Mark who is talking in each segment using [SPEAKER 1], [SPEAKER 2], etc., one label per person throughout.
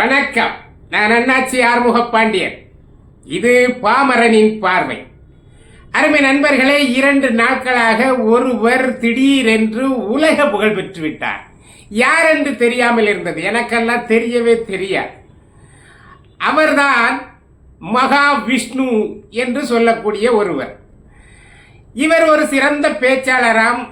[SPEAKER 1] வணக்கம். நான் அண்ணாச்சி ஆறுமுக பாண்டியன் இது பாமரனின் பார்வை. அருமை நண்பர்களே இரண்டு நாட்களாக ஒருவர் திடீரென்று உலக புகழ் பெற்று விட்டார் யார் என்று தெரியாமல் இருந்தது. எனக்கெல்லாம் தெரியவே தெரியாது. அவர்தான் மகா விஷ்ணு என்று சொல்லக்கூடிய ஒருவர். இவர் ஒரு சிறந்த பேச்சாளராம்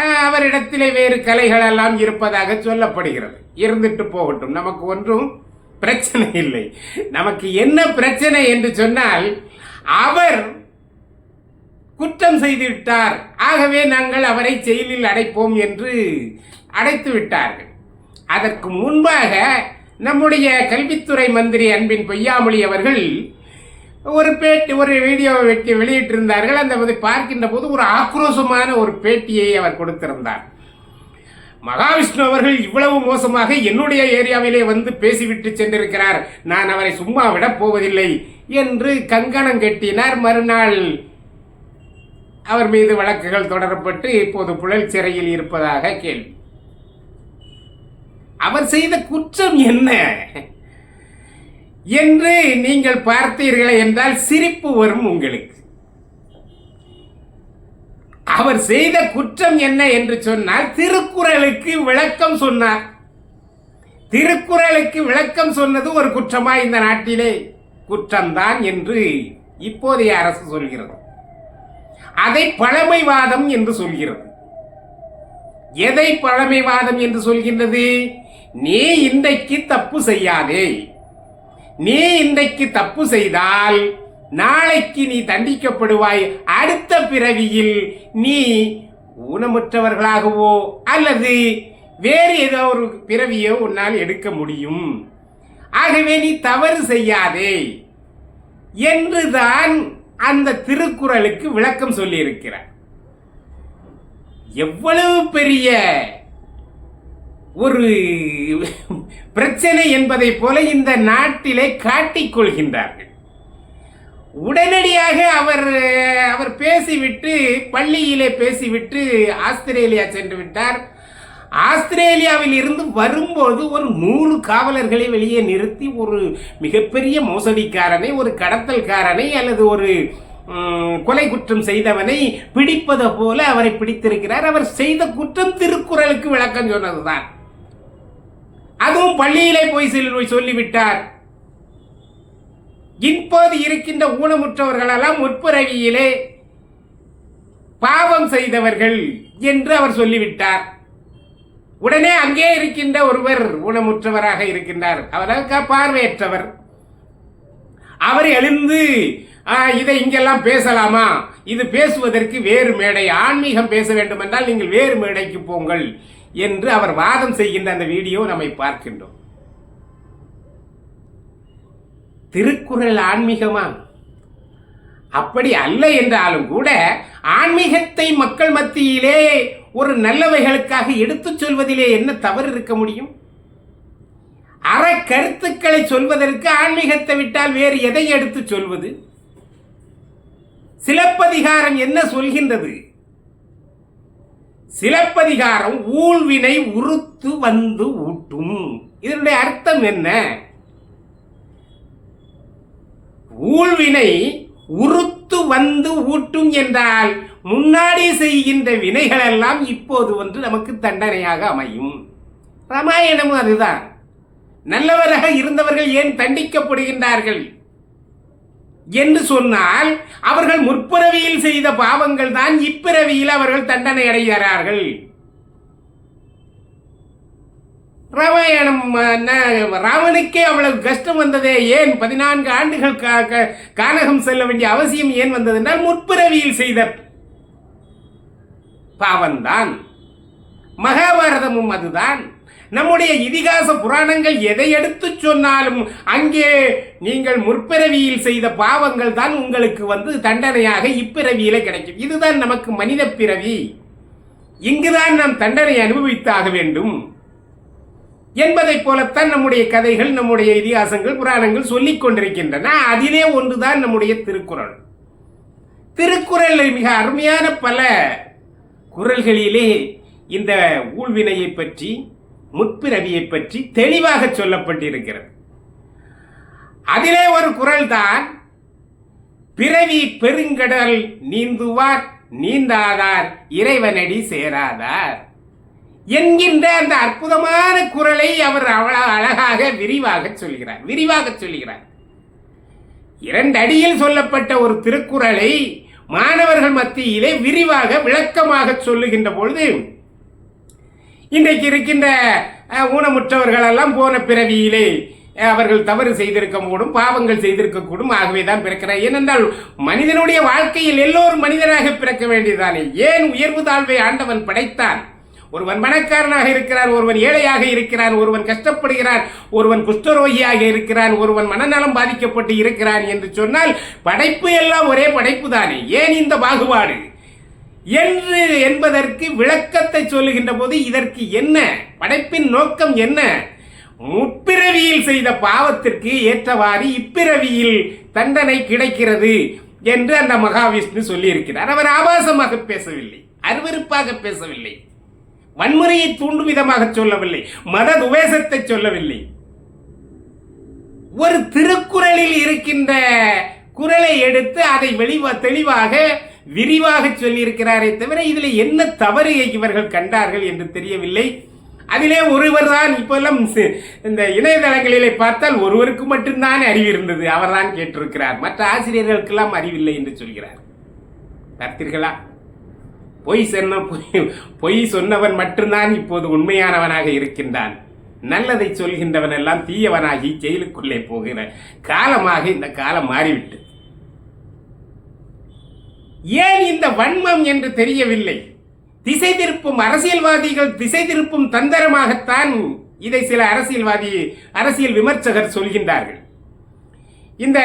[SPEAKER 1] அவரிடத்திலே வேறு கலைகள் எல்லாம் இருப்பதாக சொல்லப்படுகிறது. இருந்துட்டு போகட்டும். நமக்கு ஒன்றும் பிரச்சனை இல்லை. நமக்கு என்ன பிரச்சனை என்று சொன்னால் அவர் குற்றம் செய்துவிட்டார் ஆகவே நாங்கள் அவரை ஜெயிலில் அடைப்போம் என்று அடைத்து விட்டார்கள். அதற்கு முன்பாக நம்முடைய கல்வித்துறை மந்திரி அன்பின் பொய்யாமொழி அவர்கள் ஒரு பேட்டி ஒரு வீடியோவை வெட்டி வெளியிட்டிருந்தார்கள். அந்த பதி பார்க்கின்ற போது ஒரு ஆக்ரோஷமான ஒரு பேட்டியை அவர் கொடுத்திருந்தார். மகாவிஷ்ணு அவர்கள் இவ்வளவு மோசமாக என்னுடைய ஏரியாவிலே வந்து பேசிவிட்டு சென்றிருக்கிறார். நான் அவரை சும்மா விடப் போவதில்லை என்று கங்கணம் கட்டினார். மறுநாள் அவர் மீது வழக்குகள் தொடரப்பட்டு இப்போது புழல் சிறையில் இருப்பதாக கேள்வி. அவர் செய்த குற்றம் என்ன? என்று நீங்கள் பார்த்தீர்களே என்றால் சிரிப்பு வரும் உங்களுக்கு. அவர் செய்த குற்றம் என்ன என்று சொன்னால் திருக்குறளுக்கு விளக்கம் சொன்னார். திருக்குறளுக்கு விளக்கம் சொன்னது ஒரு குற்றமா இந்த நாட்டிலே? குற்றம்தான் என்று இப்போதைய அரசு சொல்கிறது. அதை பழமைவாதம் என்று சொல்கிறது. எதை பழமைவாதம் என்று சொல்கின்றது? நீ இன்றைக்கு தப்பு செய்யாதே. நீ இன்றைக்கு தப்பு செய்தால் நாளைக்கு நீ தண்டிக்கப்படுவாய். அடுத்த பிறவியில் நீ ஊனமுற்றவர்களாகவோ அல்லது வேறு ஏதோ ஒரு பிறவியோ உன்னால் எடுக்க முடியும். ஆகவே நீ தவறு செய்யாதே என்றுதான் அந்த திருக்குறளுக்கு விளக்கம் சொல்லியிருக்கிறார். எவ்வளவு பெரிய ஒரு பிரச்சனை என்பதை போல இந்த நாட்டிலே காட்டிக்கொள்கின்றார்கள் உடனடியாக அவர் அவர் பேசிவிட்டு பள்ளியிலே பேசிவிட்டு ஆஸ்திரேலியா சென்று விட்டார். ஆஸ்திரேலியாவில் இருந்து வரும்போது ஒரு நூறு காவலர்களை வெளியே நிறுத்தி ஒரு மிகப்பெரிய மோசடிக்காரனை ஒரு கடத்தல்காரனை அல்லது ஒரு கொலை குற்றம் செய்தவனை பிடிப்பது போல அவரை பிடித்திருக்கிறார். அவர் செய்த குற்றம் திருக்குறளுக்கு விளக்கம் சொன்னதுதான். அதுவும் பள்ளியிலே போய் சொல்லி சொல்லிவிட்டார். இப்போது இருக்கின்ற ஊனமுற்றவர்களெல்லாம் முற்பிறவியிலே பாவம் செய்தவர்கள் என்று அவர் சொல்லிவிட்டார். உடனே அங்கே இருக்கின்ற ஒருவர் ஊனமுற்றவராக இருக்கின்றார். அவருக்கு பார்வையற்றவர். அவர் எழுந்து இதை இங்கெல்லாம் பேசலாமா? இது பேசுவதற்கு வேறு மேடை. ஆன்மீகம் பேச வேண்டும் என்றால் நீங்கள் வேறு மேடைக்கு போங்கள். என்று அவர் வாதம் செய்கின்ற அந்த வீடியோ நம்மை பார்க்கின்றோம். திருக்குறள் ஆன்மீகமா? அப்படி அல்ல என்றாலும் கூட ஆன்மீகத்தை மக்கள் மத்தியிலே ஒரு நல்லவைகளுக்காக எடுத்துச் சொல்வதிலே என்ன தவறு இருக்க முடியும்? அற கருத்துக்களை சொல்வதற்கு ஆன்மீகத்தை விட்டால் வேறு எதை எடுத்துச் சொல்வது? சிலப்பதிகாரம் என்ன சொல்கின்றது? சிலப்பதிகாரம் ஊழ்வினை உறுத்து வந்து ஊட்டும். இதனுடைய அர்த்தம் என்ன? ஊழ்வினை உறுத்து வந்து ஊட்டும் என்றால் முன்னாடி செய்கின்ற வினைகள் எல்லாம் இப்போது வந்து நமக்கு தண்டனையாக அமையும். ராமாயணமும் அதுதான். நல்லவராக இருந்தவர்கள் ஏன் தண்டிக்கப்படுகின்றார்கள்? என்று சொன்னால் அவர்கள் முற்பிறவியில் செய்த பாவங்கள் தான் இப்பிறவியில் அவர்கள் தண்டனை அடைகிறார்கள். ராமாயணம் அஹ், ராவனுக்கே அவ்வளவு கஷ்டம் வந்ததே ஏன்? பதினான்கு ஆண்டுகள் கானகம் செல்ல வேண்டிய அவசியம் ஏன் வந்தது என்றால் முற்பிறவியில் செய்த பாவம்தான். மகாபாரதமும் அதுதான். நம்முடைய இதிகாச புராணங்கள் எதை எடுத்து சொன்னாலும் அங்கே நீங்கள் முற்பிறவியில் செய்த பாவங்கள் தான் உங்களுக்கு வந்து தண்டனையாக இப்பிறவியில கிடைக்கும். இதுதான் நமக்கு மனித பிறவி. இங்குதான் நாம் தண்டனை அனுபவித்தாக வேண்டும். என்பதைப் போலத்தான் நம்முடைய கதைகள் நம்முடைய இதிகாசங்கள் புராணங்கள் சொல்லிக் கொண்டிருக்கின்றன. அதிலே ஒன்றுதான் நம்முடைய திருக்குறள். திருக்குறளில் மிக அருமையான பல குறள்களிலே இந்த ஊழ்வினையை பற்றி முற்பிறவியை பற்றி தெளிவாக சொல்லப்பட்டிருக்கிறது. அதிலே ஒரு குரல் தான் பிறவி பெருங்கடல் நீந்துவார் நீந்தாதார் இறைவனடி சேராதார் என்கின்ற அந்த அற்புதமான குரலை அவர் அவ்வளவு அழகாக விரிவாக சொல்கிறார் விரிவாக சொல்கிறார். இரண்டு அடியில் சொல்லப்பட்ட ஒரு திருக்குறளை மாணவர்கள் மத்தியிலே விரிவாக விளக்கமாக சொல்லுகின்ற பொழுது இன்றைக்கு இருக்கின்ற ஊனமுற்றவர்களெல்லாம் ஊனமுற்றவர்கள் எல்லாம் போன பிறவியிலே அவர்கள் தவறு செய்திருக்க கூடும் பாவங்கள் செய்திருக்க கூடும் ஆகவே தான் பிறக்கிறார். ஏனென்றால் மனிதனுடைய வாழ்க்கையில் எல்லோரும் மனிதனாக பிறக்க வேண்டியதானே ஏன் உயர்வு தாழ்வை ஆண்டவன் படைத்தான்? ஒருவன் மனக்காரனாக இருக்கிறான் ஒருவன் ஏழையாக இருக்கிறான் ஒருவன் கஷ்டப்படுகிறான் ஒருவன் குஷ்டரோகியாக இருக்கிறான் ஒருவன் மனநலம் பாதிக்கப்பட்டு இருக்கிறான் என்று சொன்னால் படைப்பு எல்லாம் ஒரே படைப்பு தானே ஏன் இந்த பாகுபாடு? என்று என்பதற்கு விளக்கத்தை சொல்லுகின்ற போது இதற்கு என்ன? படைப்பின் நோக்கம் என்ன? முப்பிறவியில் செய்த பாவத்திற்கு ஏற்றவாறு இப்பிறவியில் தண்டனை கிடைக்கிறது என்று அந்த மகாவிஷ்ணு சொல்லியிருக்கிறார். அவர் ஆபாசமாக பேசவில்லை அருவருப்பாக பேசவில்லை வன்முறையை தூண்டும் விதமாக சொல்லவில்லை மத துவேஷத்தை சொல்லவில்லை. ஒரு திருக்குறளில் இருக்கின்ற குறளை எடுத்து அதை வெளிவா தெளிவாக விரிவாக சொல்லியிருக்கிறாரே தவிர இதில் என்ன தவறு இவர்கள் கண்டார்கள் என்று தெரியவில்லை. அதிலே ஒருவர் தான் இப்பெல்லாம் இந்த இணையதளங்களிலே பார்த்தால் ஒருவருக்கு மட்டும்தான் அறிவு இருந்தது. அவர்தான் கேட்டிருக்கிறார். மற்ற ஆசிரியர்களுக்கெல்லாம் அறிவில்லை என்று சொல்கிறார். பார்த்தீர்களா? பொய் சொன்ன பொய் பொய் சொன்னவன் மட்டும்தான் இப்போது உண்மையானவனாக இருக்கின்றான். நல்லதை சொல்கின்றவன் எல்லாம் தீயவனாகி ஜெயிலுக்குள்ளே போகிற காலமாக இந்த காலம் மாறிவிட்டு ஏன் இந்த வன்மம் என்று தெரியவில்லை? திசை திருப்பும் அரசியல்வாதிகள் திசை திருப்பும் தந்திரமாகத்தான் இதை சில அரசியல்வாதி அரசியல் விமர்சகர் சொல்கின்றார்கள். இந்த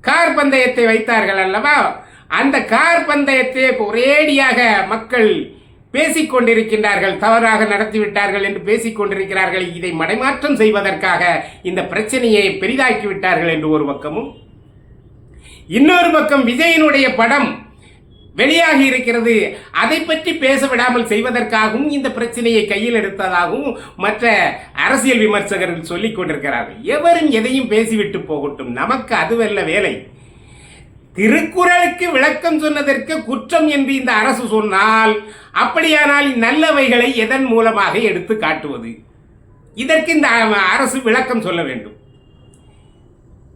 [SPEAKER 1] கார் பந்தயத்தை வைத்தார்கள் அல்லவா? அந்த கார் பந்தயத்தை ஒரேடியாக மக்கள் பேசிக்கொண்டிருக்கின்றார்கள். தவறாக நடத்திவிட்டார்கள் என்று பேசிக் கொண்டிருக்கிறார்கள் இதை மடைமாற்றம் செய்வதற்காக இந்த பிரச்சனையை பெரிதாக்கி விட்டார்கள் என்று ஒரு பக்கமும். இன்னொரு பக்கம் விஜயனுடைய படம் வெளியாகி இருக்கிறது. அதை பற்றி பேச விடாமல் செய்வதற்காகவும் இந்த பிரச்சனையை கையில் எடுத்ததாகவும் மற்ற அரசியல் விமர்சகர்கள் சொல்லிக் கொண்டிருக்கிறார்கள். எவரும் எதையும் பேசிவிட்டு போகட்டும். நமக்கு அதுவல்ல வேலை. திருக்குறளுக்கு விளக்கம் சொன்னதற்கு குற்றம் என்று இந்த அரசு சொன்னால் அப்படியானால் நல்லவைகளை எதன் மூலமாக எடுத்து காட்டுவது? இதற்கு இந்த அரசு விளக்கம் சொல்ல வேண்டும்.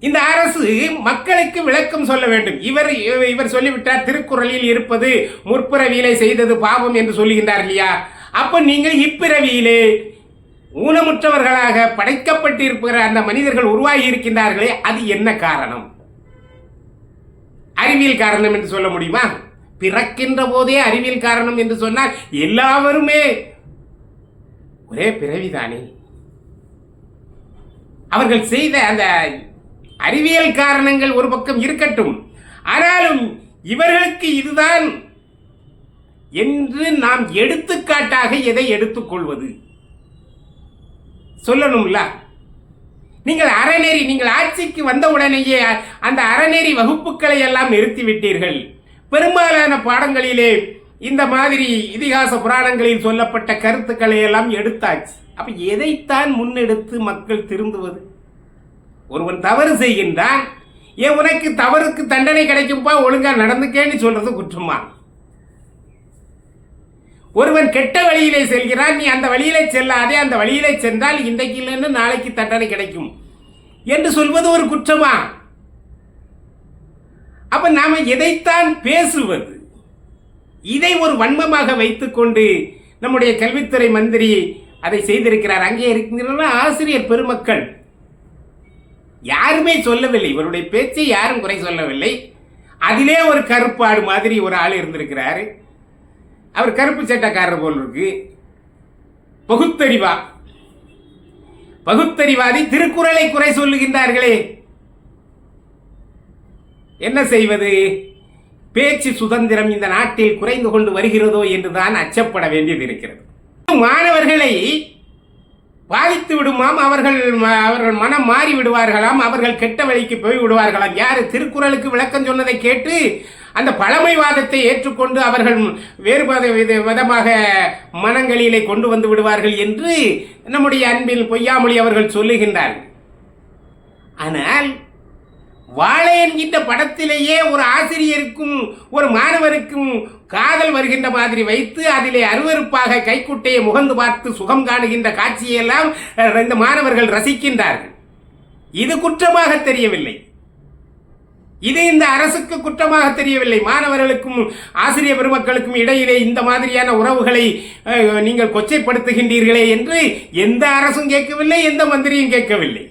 [SPEAKER 1] இந்த அரசு மக்களுக்கு விளக்கம் சொல்ல வேண்டும். இவர் இவர் சொல்லிவிட்டார் திருக்குறளில் இருப்பது முற்பிறவியிலே செய்தது பாவம் என்று சொல்லுகின்றார் இல்லையா? அப்ப நீங்கள் இப்பிறவியிலே ஊனமுற்றவர்களாக படைக்கப்பட்டிருக்கிற அந்த மனிதர்கள் உருவாகி இருக்கின்றார்களே அது என்ன காரணம்? அறிவியல் காரணம் என்று சொல்ல முடியுமா? பிறக்கின்ற போதே அறிவியல் காரணம் என்று சொன்னால் எல்லாவருமே ஒரே பிறவிதானே. அவர்கள் செய்த அந்த அறிவியல் காரணங்கள் ஒரு பக்கம் இருக்கட்டும். ஆனாலும் இவர்களுக்கு இதுதான் என்று நாம் எடுத்துக்காட்டாக எதை எடுத்துக்கொள்வது? சொல்லணும்ல? நீங்கள் அறநெறி நீங்கள் ஆட்சிக்கு வந்தவுடனேயே அந்த அறநெறி வகுப்புகளை எல்லாம் நிறுத்திவிட்டீர்கள். பெரும்பாலான பாடங்களிலே இந்த மாதிரி இதிகாச புராணங்களில் சொல்லப்பட்ட கருத்துக்களை எல்லாம் எடுத்தாச்சு. அப்ப எதைத்தான் முன்னெடுத்து மக்கள் திருந்துவது? ஒருவன் தவறு செய்கின்றான் ஏன் உனக்கு தவறுக்கு தண்டனை கிடைக்கும்பா ஒழுங்கா நடந்துக்கேன்னு சொல்றது குற்றமா? ஒருவன் கெட்ட வழியிலே செல்கிறான் நீ அந்த வழியிலே செல்லாதே அந்த வழியிலே சென்றால் இன்றைக்கு இல்லைன்னு நாளைக்கு தண்டனை கிடைக்கும். என்று சொல்வது ஒரு குற்றமா? அப்ப நாம எதைத்தான் பேசுவது? இதை ஒரு வன்மமாக வைத்துக்கொண்டு நம்முடைய கல்வித்துறை மந்திரி அதை செய்திருக்கிறார். அங்கே இருக்கின்றன ஆசிரியர் பெருமக்கள். யாருமே சொல்லவில்லை. இவருடைய பேச்சை யாரும் குறை சொல்லவில்லை. அதிலே ஒரு கருப்பாடு மாதிரி ஒரு ஆள் இருந்திருக்கிறாரு. அவர் கருப்பு சட்டக்காரர் போல் இருக்கு. பகுத்தறிவா. பகுத்தறிவாதி திருக்குறளை குறை சொல்லுகின்றார்களே. என்ன செய்வது? பேச்சு சுதந்திரம் இந்த நாட்டில் குறைந்து கொண்டு வருகிறதோ என்றுதான் அச்சப்பட வேண்டியது இருக்கிறது. மாணவர்களை பாதித்து விடுமாம். அவர்கள் அவர்கள் மனம் மாறி விடுவார்களாம். அவர்கள் கெட்ட வழிக்கு போய் விடுவார்களாம். யார் திருக்குறளுக்கு விளக்கம் சொன்னதை கேட்டு அந்த பழமைவாதத்தை ஏற்றுக்கொண்டு அவர்கள் வேறுபாத வித- விதமாக மனங்களிலே கொண்டு வந்து விடுவார்கள் என்று நம்முடைய அன்பில் பொய்யாமொழி அவர்கள் சொல்லுகின்றார்கள். ஆனால் வாழை என்கின்ற படத்திலேயே ஒரு ஆசிரியருக்கும் ஒரு மாணவருக்கும் காதல் வருகின்ற மாதிரி வைத்து அதிலே அருவருப்பாக கைக்குட்டையை முகந்து பார்த்து சுகம் காணுகின்ற காட்சியெல்லாம் இந்த மாணவர்கள் ரசிக்கின்றார்கள். இது குற்றமாக தெரியவில்லை. இது இந்த அரசுக்கு குற்றமாக தெரியவில்லை. மாணவர்களுக்கும் ஆசிரியர் பெருமக்களுக்கும் இடையிலே இந்த மாதிரியான உறவுகளை நீங்கள் கொச்சைப்படுத்துகின்றீர்களே என்று எந்த அரசும் கேட்கவில்லை எந்த மந்திரியும் கேட்கவில்லை.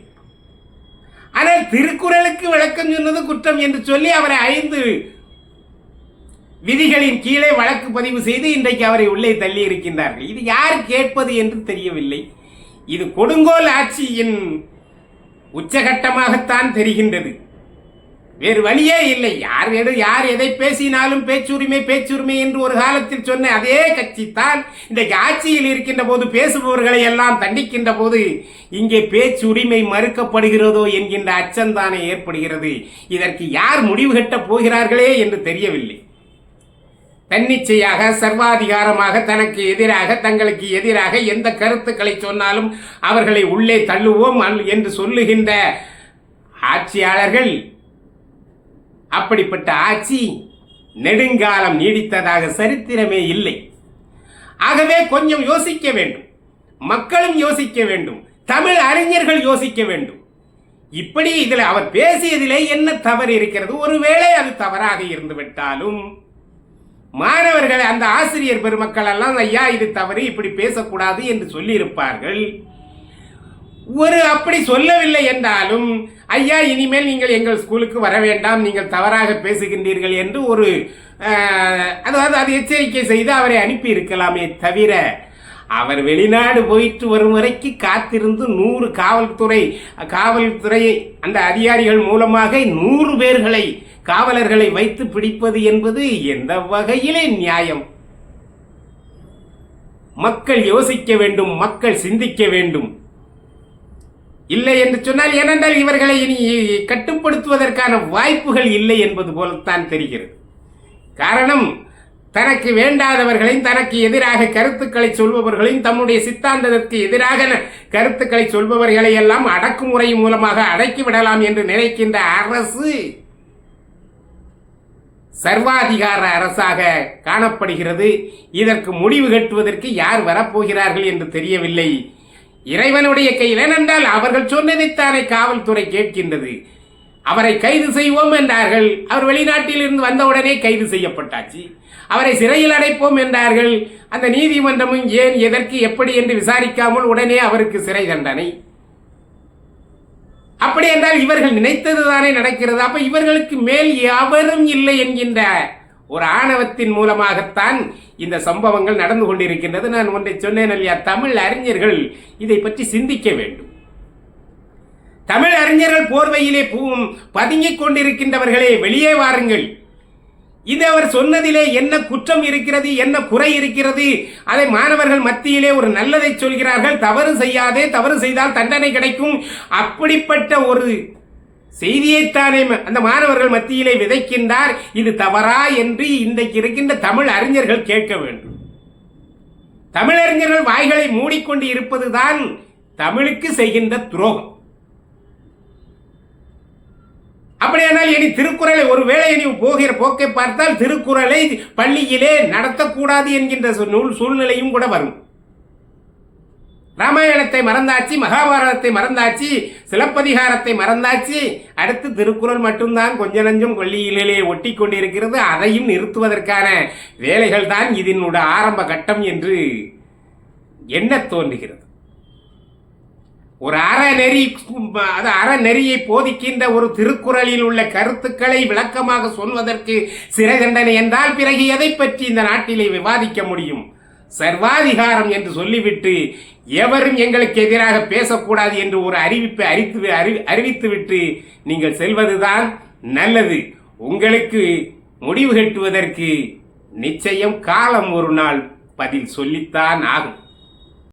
[SPEAKER 1] ஆனால் திருக்குறளுக்கு விளக்கம் சொன்னது குற்றம் என்று சொல்லி அவரை ஐந்து விதிகளின் கீழே வழக்கு பதிவு செய்து இன்றைக்கு அவரை உள்ளே தள்ளி இருக்கின்றார்கள். இது யார் கேட்பது என்று தெரியவில்லை. இது கொடுங்கோல் ஆட்சியின் உச்சகட்டமாகத்தான் தெரிகின்றது. வேறு வழியே இல்லை. யார் எடு யார் எதை பேசினாலும் பேச்சுரிமை பேச்சுரிமை என்று ஒரு காலத்தில் சொன்ன அதே கட்சி தான் இன்றைக்கு ஆட்சியில் இருக்கின்ற போது பேசுபவர்களை எல்லாம் தண்டிக்கின்ற போது இங்கே பேச்சுரிமை மறுக்கப்படுகிறதோ என்கின்ற அச்சம்தானே ஏற்படுகிறது. இதற்கு யார் முடிவு கட்டப் போகிறார்களே என்று தெரியவில்லை. தன்னிச்சையாக சர்வாதிகாரமாக தனக்கு எதிராக தங்களுக்கு எதிராக எந்த கருத்துக்களை சொன்னாலும் அவர்களை உள்ளே தள்ளுவோம் என்று சொல்லுகின்ற ஆட்சியாளர்கள் அப்படிப்பட்ட ஆட்சி நெடுங்காலம் நீடித்ததாக சரித்திரமே இல்லை. ஆகவே கொஞ்சம் யோசிக்க வேண்டும். மக்களும் யோசிக்க வேண்டும். தமிழ் அறிஞர்கள் யோசிக்க வேண்டும். இப்படி இதில் அவர் பேசியதிலே என்ன தவறு இருக்கிறது? ஒருவேளை அது தவறாக இருந்துவிட்டாலும் மாணவர்கள் அந்த ஆசிரியர் பெருமக்கள் எல்லாம் ஐயா இது தவறு இப்படி பேசக்கூடாது என்று சொல்லியிருப்பார்கள். ஒரு அப்படி சொல்லவில்லை என்றாலும் ஐயா இனிமேல் நீங்கள் எங்கள் ஸ்கூலுக்கு வர வேண்டாம் நீங்கள் தவறாக பேசுகின்றீர்கள் என்று ஒரு அதாவது அது எச்சரிக்கை செய்து அவரை அனுப்பி இருக்கலாமே தவிர அவர் வெளிநாடு போயிட்டு வரும் வரைக்கு காத்திருந்து நூறு காவல்துறை காவல்துறை அந்த அதிகாரிகள் மூலமாக நூறு பேர்களை காவலர்களை வைத்து பிடிப்பது என்பது எந்த வகையிலே நியாயம்? மக்கள் யோசிக்க வேண்டும் மக்கள் சிந்திக்க வேண்டும். இல்லை என்று சொன்னால் ஏனென்றால் இவர்களை இனி கட்டுப்படுத்துவதற்கான வாய்ப்புகள் இல்லை என்பது போலத்தான் தெரிகிறது. காரணம் தனக்கு வேண்டாதவர்களையும் தனக்கு எதிராக கருத்துக்களை சொல்பவர்களையும் தம்முடைய சித்தாந்தத்திற்கு எதிராக கருத்துக்களை சொல்பவர்களை எல்லாம் அடக்குமுறை மூலமாக அடக்கி விடலாம் என்று நினைக்கின்ற அரசு சர்வாதிகார அரசாக காணப்படுகிறது. இதற்கு முடிவு கட்டுவதற்கு யார் வரப்போகிறார்கள் என்று தெரியவில்லை. இறைவனுடைய கையில் ஏனென்றால் அவர்கள் சொன்னதைத்தானே காவல்துறை கேட்கின்றது. அவரை கைது செய்வோம் என்றார்கள். அவர் வெளிநாட்டில் இருந்து வந்தவுடனே கைது செய்யப்பட்டாச்சு. அவரை சிறையில் அடைப்போம் என்றார்கள். அந்த நீதிமன்றமும் ஏன் எதற்கு எப்படி என்று விசாரிக்காமல் உடனே அவருக்கு சிறை தண்டனை. அப்படி என்றால் இவர்கள் நினைத்தது தானே நடக்கிறது. அப்ப இவர்களுக்கு மேல் எவரும் இல்லை என்கின்ற ஒரு ஆணவத்தின் மூலமாகத்தான் இந்த சம்பவங்கள் நடந்து கொண்டிருக்கின்றது. நான் ஒன்றை சொன்னேன் இல்லையா? தமிழ் அறிஞர்கள் இதை பற்றி சிந்திக்க வேண்டும். தமிழ் அறிஞர்கள் போர்வையிலே பூவும் பதுங்கிக் கொண்டிருக்கின்றவர்களே வெளியே வாருங்கள். இது அவர் சொன்னதிலே என்ன குற்றம் இருக்கிறது என்ன குறை இருக்கிறது அதை மாணவர்கள் மத்தியிலே ஒரு நல்லதை சொல்கிறார்கள். தவறு செய்யாதே தவறு செய்தால் தண்டனை கிடைக்கும். அப்படிப்பட்ட ஒரு செய்தியைத்தானே அந்த மாணவர்கள் மத்தியிலே விதைக்கின்றார். இது தவறா என்று இன்றைக்கு இருக்கின்ற தமிழ் அறிஞர்கள் கேட்க வேண்டும். தமிழறிஞர்கள் வாய்களை மூடிக்கொண்டு இருப்பதுதான் தமிழுக்கு செய்கின்ற துரோகம். அப்படியானால் இனி திருக்குறளை ஒருவேளை இனி போகிற போக்கை பார்த்தால் திருக்குறளை பள்ளியிலே நடத்தக்கூடாது என்கின்ற நூல் சூழ்நிலையும் கூட வரும். ராமாயணத்தை மறந்தாச்சு மகாபாரதத்தை மறந்தாச்சு சிலப்பதிகாரத்தை மறந்தாச்சு. அடுத்து திருக்குறள் மட்டும்தான் கொஞ்ச நஞ்சம் கொல்லியிலே ஒட்டி கொண்டிருக்கிறது. அதையும் நிறுத்துவதற்கான வேலைகள் தான் இதனுடைய ஆரம்ப கட்டம் என்று என்ன தோன்றுகிறது? ஒரு அறநெறி அது அறநெறியை போதிக்கின்ற ஒரு திருக்குறளில் உள்ள கருத்துக்களை விளக்கமாக சொல்வதற்கு சிறை தண்டனை என்றால் பிறகு எதை பற்றி இந்த நாட்டிலே விவாதிக்க முடியும்? சர்வாதிகாரம் என்று சொல்லிவிட்டு எவரும் எங்களுக்கு எதிராக பேசக்கூடாது என்று ஒரு அறிவிப்பை அறித்து அறி- அறிவித்துவிட்டு நீங்கள் செல்வதுதான் நல்லது. உங்களுக்கு முடிவு கட்டுவதற்கு நிச்சயம் காலம் ஒரு நாள் பதில் சொல்லித்தான் ஆகும்.